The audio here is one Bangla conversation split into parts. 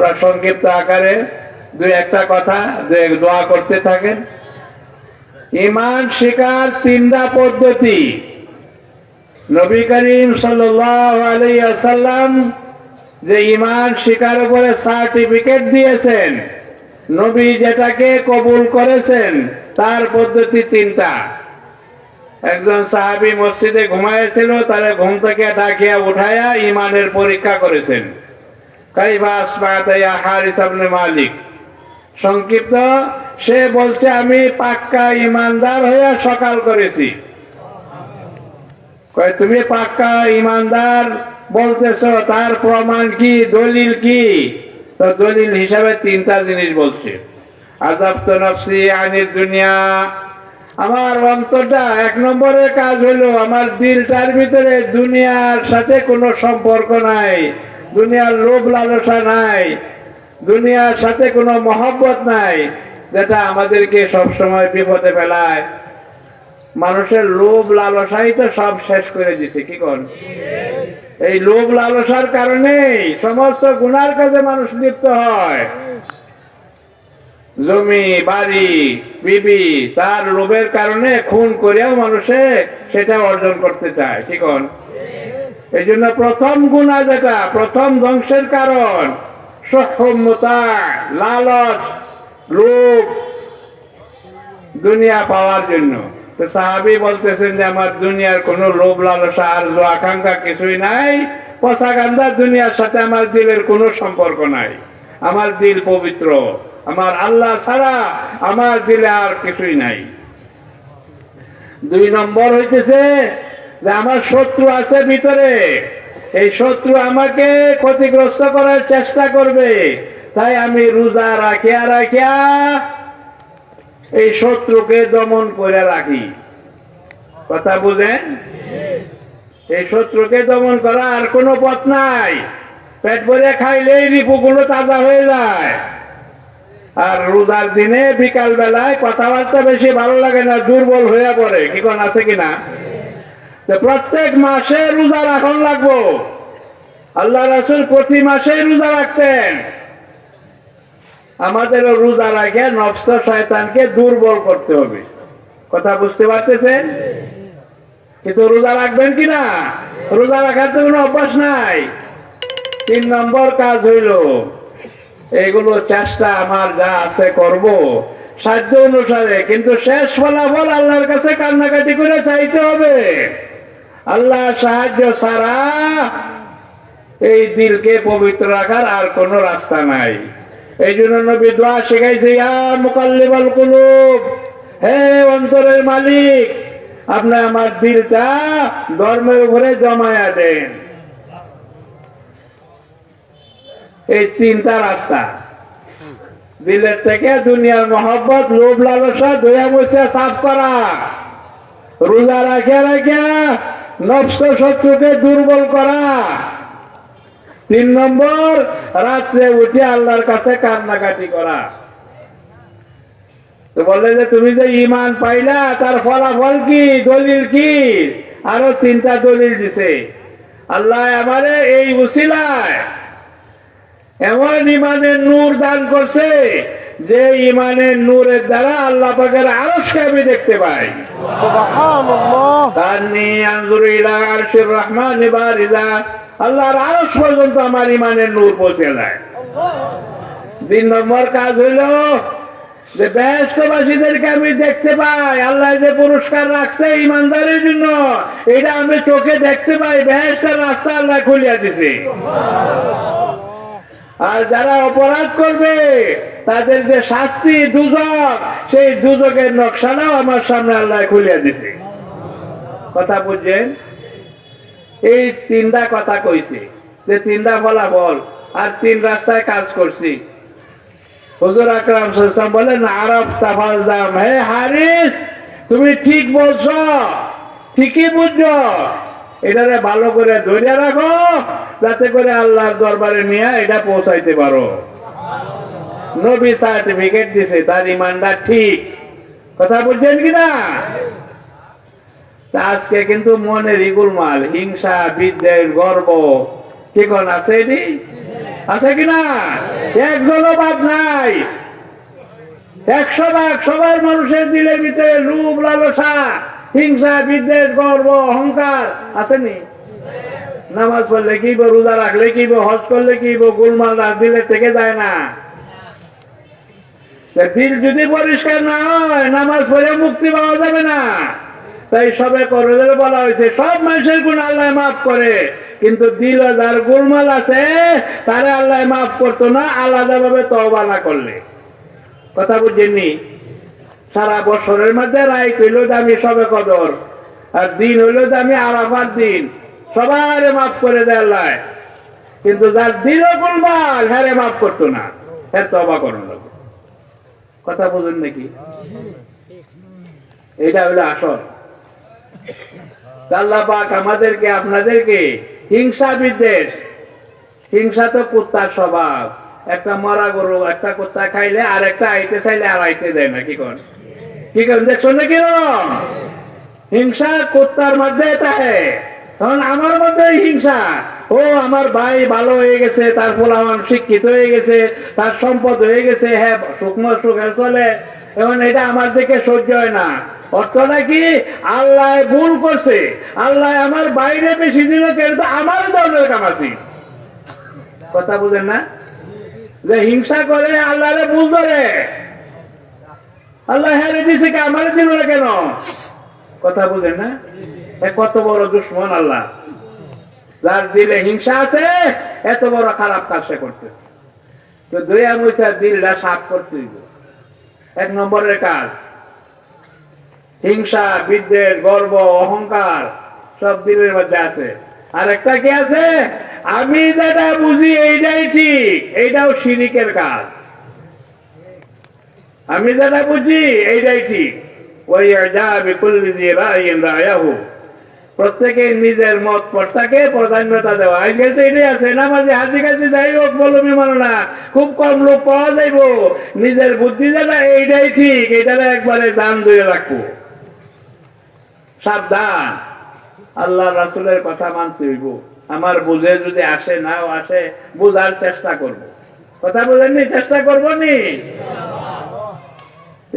আমরা সংক্ষিপ্ত আকারে দুই একটা কথা যে দোয়া করতে থাকেন। ইমান শিকার তিনটা পদ্ধতি। নবী করিম সাল্লাম যে ইমান শিকার উপরে সার্টিফিকেট দিয়েছেন, নবী যেটাকে কবুল করেছেন, তার পদ্ধতি তিনটা। একজন সাহাবি মসজিদে ঘুমাইছিল তারে ঘুম থেকে ডাকিয়া উঠাইয়া ইমানের পরীক্ষা করেছেন। মালিক। সংক্ষিপ্ত, সে বলছে, আমি পাক্কা ইমানদার হইয়া সকাল করেছি। তুমি পাক্কা ইমানদার বলতেছ, তার প্রমাণ কি, দলিল কি? দলিল হিসাবে তিনটা জিনিস বলছে। আজাব তো নফসি আনির দুনিয়া। আমার অন্তরটা এক নম্বরের কাজ হলো আমার দিলটার ভিতরে দুনিয়ার সাথে কোনো সম্পর্ক নাই। দুনিয়ার লোভ লালসা নাই। দুনিয়ার সাথে কোনো মহব্বত নাই, যেটা আমাদেরকে সবসময় বিপদে ফেলায়। মানুষের লোভ লালসাই তো সব শেষ করে দিছে, কি কোন? এই লোভ লালসার কারণেই সমস্ত গুনার কাজে মানুষ লিপ্ত হয়। জমি, বাড়ি, বিবি, তার লোভের কারণে খুন করেও মানুষে সেটা অর্জন করতে চায় ঠিক এই জন্য প্রথম গুণা যেটা, প্রথম ধ্বংসের কারণ সক্ষমতা লালচ, লোভ দুনিয়া পাওয়ার জন্য। সাহাবি বলতেছেন যে, আমার দুনিয়ার কোনো লোভ লালসা আর আকাঙ্ক্ষা কিছুই নাই। পচা গান্ধা দুনিয়ার সাথে আমার দিলের কোনো সম্পর্ক নাই। আমার দিল পবিত্র। আমার আল্লাহ ছাড়া আমার দিলে আর কিছুই নাই। দুই নম্বর হইতেছে যে আমার শত্রু আছে ভিতরে, এই শত্রু আমাকে ক্ষতিগ্রস্ত করার চেষ্টা করবে। তাই আমি রোজা রাখিয়া রাখিয়া এই শত্রুকে দমন করে রাখি। কথা বুঝেন? এই শত্রুকে দমন করা আর কোনো পথ নাই। পেট ভরে খাইলেই রিপুগুলো তাজা হয়ে যায়। আর রোজার দিনে বিকাল বেলায় কথাবার্তা বেশি ভালো লাগে না, দুর্বল হয়ে পড়ে। কি কোন আছে কিনা? প্রত্যেক মাসে রোজা রাখন লাগবো। আল্লাহ রাসুল প্রতি মাসে রোজা রাখতেন। আমাদের রোজা রাখে, নষ্ট শয়তানকে দুর্বল করতে হবে। কথা বুঝতে পারতেছেন? কিন্তু রোজা রাখবেন কিনা রোজা রাখার তো কোনো অভ্যাস নাই। তিন নম্বর কাজ হইল এইগুলো চেষ্টা আমার যা আছে করব, সাধ্য অনুসারে। কিন্তু শেষ ফলাফল আল্লাহর কাছে কান্নাকাটি করে চাইতে হবে। আল্লাহ সাহায্য ছাড়া এই দিলকে পবিত্র রাখার আর কোনো রাস্তা নাই। এই জন্য নবী দোয়া শিখাইছে মুকাল্লিবাল কুলুব, হে অন্তরের মালিক, আপনি আমার দিলটা ধর্মের উপরে জমায়া দেন। এই তিনটা রাস্তা। দিলের থেকে দুনিয়ার মহব্বত লোভ লালসা দয়া বসে সাফ করা। রোজা রাখে রাখে নষ্ট শত্রুকে দুর্বল করা। তিন নম্বর, রাত্রে উঠে আল্লাহর কাছে কান্নাকাটি করা। বললে যে, তুমি যে ইমান পাইলা, তার ফলাফল কি? দলিল কি? আরও তিনটা দলিল দিছে। আল্লাহ আমারে এই উসিলায় এমন ইমানের নূর দান করছে যে ইমানের নূরের দ্বারা আল্লাহ পাকের আরশকে আমি দেখতে পাই। রহমান আল্লাহর আরশ পর্যন্ত আমার ইমানের নূর পৌঁছে যায় তিন নম্বর কাজ হইল যে ব্যস্তবাসীদেরকে আমি দেখতে পাই। আল্লাহ যে পুরস্কার রাখছে ইমানদারের জন্য এটা আমি চোখে দেখতে পাই। ব্যস্তের রাস্তা আল্লাহ খুলিয়া দিছে। আর যারা অপরাধ করবে, তাদের যে শাস্তি দুজক সেই দুজকের নকশানাও আমার সামনে আল্লাহ খুলিয়া দিছে। কথা বুঝছেন? এই তিনটা কথা কইছি। যে তিনটা ফলাফল, আর তিন রাস্তায় কাজ করছি। হুজুর আকরাম সাল্লাম বলেন, আরব তাফাল দাম হে হারিস, তুমি ঠিক বলছো, ঠিকই বুঝছ। এটারে ভালো করে ধরে রাখো, যাতে করে আল্লাহর দরবারে নিয়ে এটা পৌঁছাইতে পারো। নবী সার্টিফিকেট দিছে, তার ইমানটা ঠিক। কথা বুঝছেন কিনা আজকে কিন্তু মনের ইগুল মাল, হিংসা, বিদ্বেষ, গর্ব। কি কোন আছে এটি? আছে কিনা একজনও বাদ নাই। একশো ভাগ সবার মানুষের দিলে ভিতরে লোভ লালসা। হিংসা, বিদ্বেষ, গর্ব, অহংকার আসেনি। নামাজ পড়লে কি রোজা রাখলে কি হজ করলে কি গোলমাল রাত দিলে থেকে যায় না। দিল যদি পরিষ্কার না হয়, নামাজ পড়ে মুক্তি পাওয়া যাবে না। তাই সবে করদের বলা হয়েছে, সব মানুষের গুণ আল্লাহ মাফ করে। কিন্তু দিল যার গোলমাল আছে, তারে আল্লাহ মাফ করতো না আলাদা ভাবে তওবা না করলে। কথা বুঝেননি? সারা বছরের মধ্যে রায় কইল দামি সবে কদর। আর দিন হইল দামি আরাফার দিন। সবার মাফ করে দেয় কিন্তু যার দিল গোলমাল হ্যাঁ মাফ করতো না। হ্যাঁ করুন লাগবে কথা বুঝুন নাকি? এটা হলো আসল। আল্লাহ পাক আমাদেরকে, আপনাদেরকে হিংসা বিদ্বেষ। হিংসা তো কুত্তার স্বভাব। একটা মরা গরু, একটা কুত্তা খাইলে আর একটা আইতে চাইলে আর আইতে দেয় না, কি কর কি করেন দেখছ না কীরকম হিংসা কুত্তার মধ্যে আমার মধ্যে হিংসা। ও, আমার ভাই ভালো হয়ে গেছে, তার ফলে শিক্ষিত হয়ে গেছে, তার সম্পদ হয়ে গেছে হ্যাঁ শুকনো সুখে চলে। এখন এটা আমার দিকে সহ্য হয় না। অর্থটা কি আল্লাহ ভুল করছে। আল্লাহ আমার বাইরে বেশি দিল কিন্তু আমার দলের কামাছি। কথা বুঝেন না? যে হিংসা করে আল্লাহরে ভুল ধরে। আল্লাহ হ্যাঁ দিছে আমার দিল কেন? কথা বুঝেন না? কত বড় দুশ্মন আল্লাহ। যার দিলে হিংসা আছে, এত বড় খারাপ কাজ সে করতেছে। তো দিলটা সাফ করতে এক নম্বরের কাজ। হিংসা, বিদ্বেষ, গর্ব, অহংকার সব দিলের মধ্যে আছে। আর একটা কি আছে? আমি যেটা বুঝি এইটাই ঠিক, এইটাও শিরিকের কাজ। আমি যেটা বুঝি এইটাই ঠিক। ওই রায়াহু। প্রত্যেকে নিজের মত পটটাকে প্রাধান্যতা দেওয়া। আজকাল তো এটাই আছে। নামাজে হাজি কাছে যাই হোক বলবি মানো না খুব কম লোক পাওয়া যাইব। নিজের বুদ্ধি যেটা, এইটাই ঠিক। এইটারে একবারে দান দিয়ে রাখব। সাবধান। আল্লাহ রাসুলের কথা মানতে হইব। আমার বুঝে যদি আসে, নাও আসে, বুঝার চেষ্টা করব। কথা বলেননি চেষ্টা করব নি?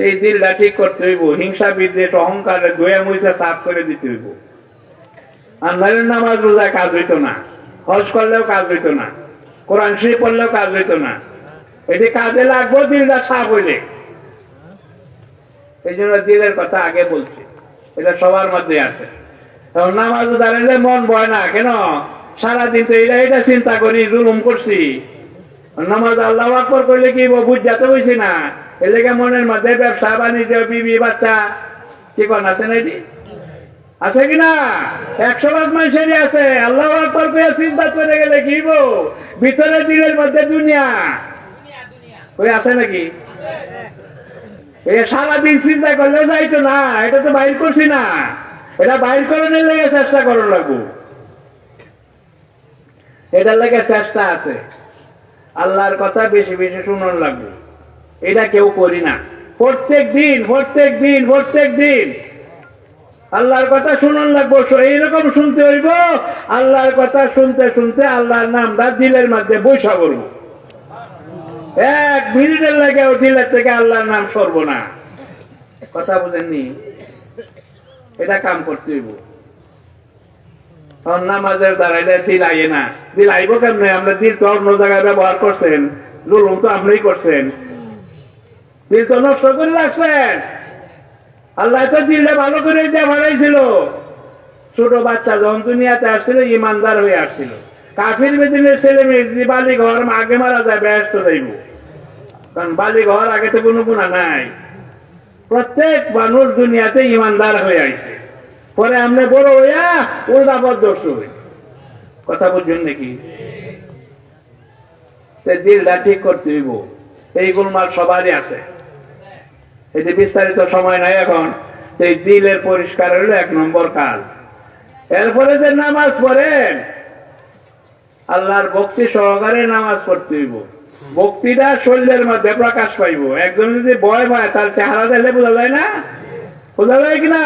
এই দিলটা ঠিক করতে হইব। হিংসা, বিদ্বেষ, অহংকারে, গোয়া, মুইসা সাফ করে দিতে হইব। আন্ধারের নামাজ রোজা কাজ হইতো না। হজ করলেও কাজ হইতো না। কোরআন শরীফ পড়লেও কাজ হইতো না। এটি কাজে লাগবো, দিলটা সাফ হইলে। এই জন্য দিলের কথা আগে বলছি। এটা সবার মধ্যে আছে। নামাজ দাঁড়ালে মন বয় না, কেন? সারাদিন তো এটা এটা চিন্তা করি, জুলুম করছি। নামাজ আল্লাহ আকবর করলে কি বুঝা তো হয়েছি না। এর লেগে মনের মধ্যে ব্যবসা, বাণিজ্য, বিবি, বাচ্চা। কি কন, আছে না এটি আছে কিনা একশো ভাগ মানুষেরই আছে। আল্লাহ আকবর করে চিন্তা করে গেলে কি বো ভিতরে দিনের মধ্যে দুনিয়া। ওই আছে নাকি? সারাদিন চিন্তা করলে যাইতো না। এটা তো বাইর করছি না। এটা বাইর করে নিলে চেষ্টা করো লাগবো। এটার লেগে চেষ্টা আছে। আল্লাহর কথা বেশি বেশি শুনুন লাগবে। এটা কেউ করি না। প্রত্যেক দিন প্রত্যেক দিন প্রত্যেক দিন। আল্লাহর কথা শুনুন লাগবো এইরকম শুনতে হইব, আল্লাহর কথা শুনতে শুনতে আল্লাহর নামটা দিলের মধ্যে বৈশা করব এক মিনিটের লাগে ও দিলের থেকে আল্লাহর নাম সরব না। কথা বুঝেননি? এটা কাম করতে হইব। নামাজের আইয়ে না। দিল কেমনে? দিল তো অন্য জায়গায় ব্যবহার করছেন। জুলুম তো আপনি করছেন। দিল তো নষ্ট করে রাখছেন। আল্লাহ তো দিলটা ভালো করে ছোট বাচ্চা যখন দুনিয়াতে আসছিল, ইমানদার হয়ে আসছিল। কাফির বেদিনের ছেলে মেয়ে বালি ঘর আগে মারা যায়, ব্যস্ত যাইব কারণ বালি ঘর আগে তো কোনো গুণা নাই। প্রত্যেক মানুষ দুনিয়াতে ইমানদার হয়ে আইছে। পরে আমরা বড় হইয়া উল্টা পদ্মস্ত হই কথা বুঝছেন নাকি? দিলটা ঠিক করতে হইব। এই গোলমাল সবারই আছে। এতে বিস্তারিত সময় নাই এখন। এই দিলের পরিষ্কার হইল এক নম্বর কাজ এরপরে যে নামাজ পড়েন, আল্লাহর ভক্তি সহকারে নামাজ পড়তে হইব। ভক্তিটা শরীরের মধ্যে প্রকাশ পাইব। একজন যদি ভয় পায়, তার চেহারা দেখলে বোঝা যায় না? বোঝা যায় কিনা?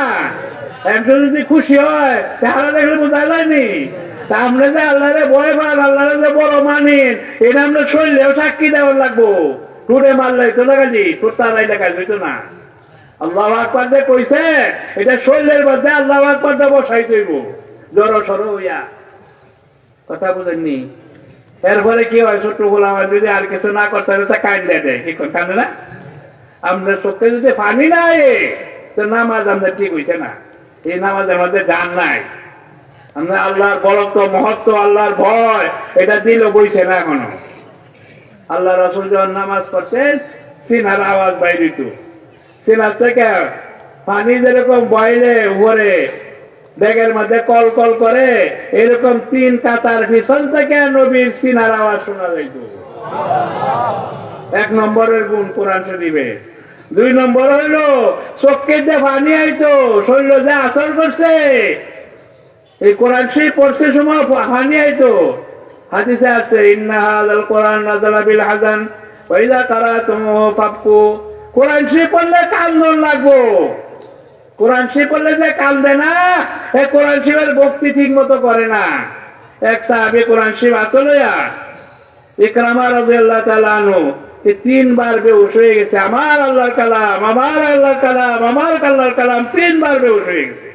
একজন যদি খুশি হয়, চেহারা দেখলে বোঝা যায়নি। আমরা যে আল্লাহরে ভয় পান, আল্লাহরে যে বড় মানেন, এটা আমরা শরীরেও সাক্ষী দেওয়ার লাগবো। টুরে মারলে তো হইতো না। আল্লাহ আকবার যে কইছে, এটা শরীরের মধ্যে আল্লাহ আকবার দে বসাই জড় হইয়া। কথা বুঝেননি? এরপরে কি হয়, ছোট্ট গোলাম যদি আর কিছু না করতে হবে তা কান দেয়। কি কানে না? আমরা চোখে যদি পানি নাই নামাজ আমাদের ঠিক না। এই নামাজের মধ্যে নাই। আমরা আল্লাহর বরত্ব মহত্ব, আল্লাহর ভয়, এটা দিল বইছে না এখনও। আল্লাহ যখন নামাজ সিনার আওয়াজ সিনার থেকে পানি যেরকম বয়লে উপরে, ব্যাগের মধ্যে কল কল করে, এরকম তিন কাতার পিছন থেকে নবীর সিনার আওয়াজ শোনা যাইত। এক নম্বরের গুণ কোরআন শরীফে। দুই নম্বর হইল চোখকে যে পানি আইতো শরীর যে আসর করছে। এই কোরআন শরীফ পড়ছে সময় পানি আইতো হাদিসে আছে কোরআন নাযালা বিল হাজান কারাতুমু ফাবকু। কোরআন পড়লে কান্দন লাগবো। কোরআন শরীফ পড়লে যে কান্দে না, এ কোরআন শরীফের ভক্তি ঠিক মতো করে না। এক সাহাবী কোরআন শরীফ হাতে লইয়া ইকরামা রাদিয়াল্লাহু তাআলা আনহু তিনবার বেহুশ হয়ে গেছে। আমার আল্লাহর কালাম, আমার আল্লাহর কালাম, আমার আল্লাহর কালাম তিনবার বেহুশ হয়ে গেছে।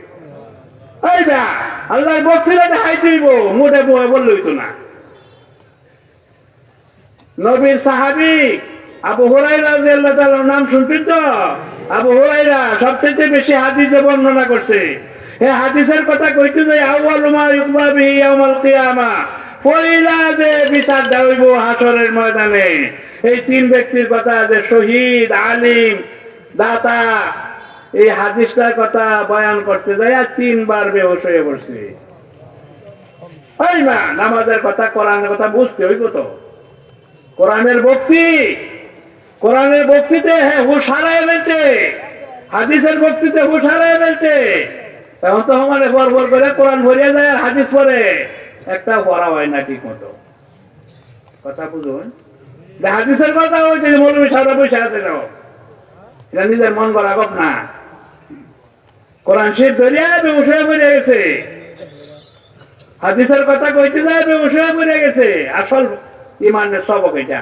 বেশি বর্ণনা করছে। হাদিসের কথা যে যে বিচার দেওয়াইব হাসরের ময়দানে এই তিন ব্যক্তির কথা যে শহীদ, আলিম, দাতা, এই হাদিসটার কথা বয়ান করতে যায় আর তিনবার বেহোশ হয়ে পড়ছে। নামাজের কথা, কোরআনের কথা বুঝতে হইব তো। কোরআনের ভক্তি, কোরআনের ভক্তিতে হ্যাঁ হুশ হারায় ফেলছে। হাদিসের ভক্তিতে হুশ হারায় ফেলছে। এখন তো আমার ভর ভর করে কোরআন ভরিয়া যায় আর হাদিস পরে একটা পড়া হয় না ঠিক মতো। কথা বুঝুন। হাদিসের কথা হয়েছে যে মৌলবী সারা বসে আছে না এটা নিজের মন করা গপ না। কোরআন শরীফ ধরিয়া ব্যবসায় পড়ে গেছে। হাদিসের কথা কইতে যায় ব্যবসায় পড়ে গেছে। আসল ইমানের সবক এটা।